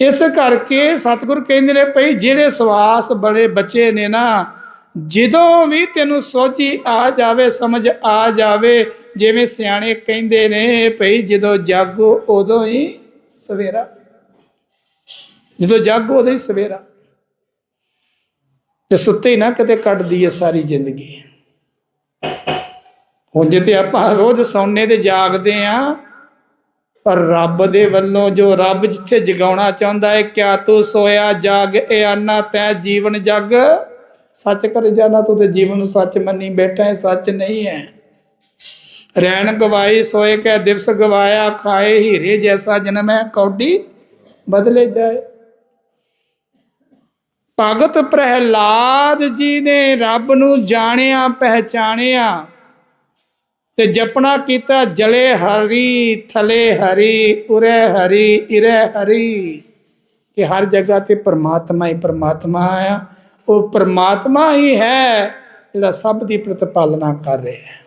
ਇਸ ਕਰਕੇ ਸਤਿਗੁਰ ਕਹਿੰਦੇ ਨੇ ਭਈ ਜਿਹੜੇ ਸਵਾਸ ਬੜੇ ਬੱਚੇ ਨੇ ਨਾ, ਜਦੋਂ ਵੀ ਤੈਨੂੰ ਸੋਝੀ ਆ ਜਾਵੇ, ਸਮਝ ਆ ਜਾਵੇ, ਜਿਵੇਂ ਸਿਆਣੇ ਕਹਿੰਦੇ ਨੇ ਭਈ ਜਦੋਂ ਜਾਗੋ ਉਦੋਂ ਹੀ ਸਵੇਰਾ। ਜਦੋਂ ਜਾਗੋ ਉਦੋਂ ਹੀ ਸਵੇਰਾ। ਤੇ ਸੁੱਤੇ ਹੀ ਨਾ ਕਦੇ ਕੱਢਦੀ ਹੈ ਸਾਰੀ ਜ਼ਿੰਦਗੀ। ਹੁਣ ਜੇ ਤੇ ਆਪਾਂ ਰੋਜ਼ ਸੌਣੇ ਤੇ ਜਾਗਦੇ ਆ ਪਰ ਰੱਬ ਦੇ ਵੱਲੋਂ ਜੋ ਰੱਬ ਜਿੱਥੇ ਜਗਾਉਣਾ ਚਾਹੁੰਦਾ ਹੈ ਕਿਆ ਤੂੰ ਸੋਇਆ ਜਾਗ, ਇਹ ਆਨਾ ਤੈ ਜੀਵਨ ਜਗ? ਸੱਚ ਕਰ ਜਾਣਾ ਤੂੰ ਤੇ ਜੀਵਨ ਨੂੰ ਸੱਚ ਮੰਨੀ ਬੈਠਾ ਹੈ ਸੱਚ ਨਹੀਂ ਹੈ ਰਹਿਣ ਗਵਾਈ ਸੋਏ ਕੈ ਦਿਵਸ ਗਵਾਇਆ, ਖਾਏ ਹੀਰੇ ਜੈਸਾ ਜਨਮ ਹੈ, ਕੌਡੀ ਬਦਲੇ ਜਾਏ। ਭਗਤ ਪ੍ਰਹਿਲਾਦ ਜੀ ਨੇ ਰੱਬ ਨੂੰ ਜਾਣਿਆ, ਪਹਿਚਾਣਿਆ। ਤੇ ਜਪਣਾ ਕੀਤਾ, ਜਲੇ ਹਰੀ, ਥਲੇ ਹਰੀ, ਉਰੇ ਹਰੀ, ਇਰੇ ਹਰੀ। ਕਿ ਹਰ ਜਗ੍ਹਾ ਤੇ ਪਰਮਾਤਮਾ ਹੀ ਪਰਮਾਤਮਾ ਆ। ਉਹ ਪਰਮਾਤਮਾ ਹੀ ਹੈ ਜਿਹੜਾ ਸਭ ਦੀ ਪ੍ਰਤਪਾਲਨਾ ਕਰ ਰਿਹਾ ਹੈ।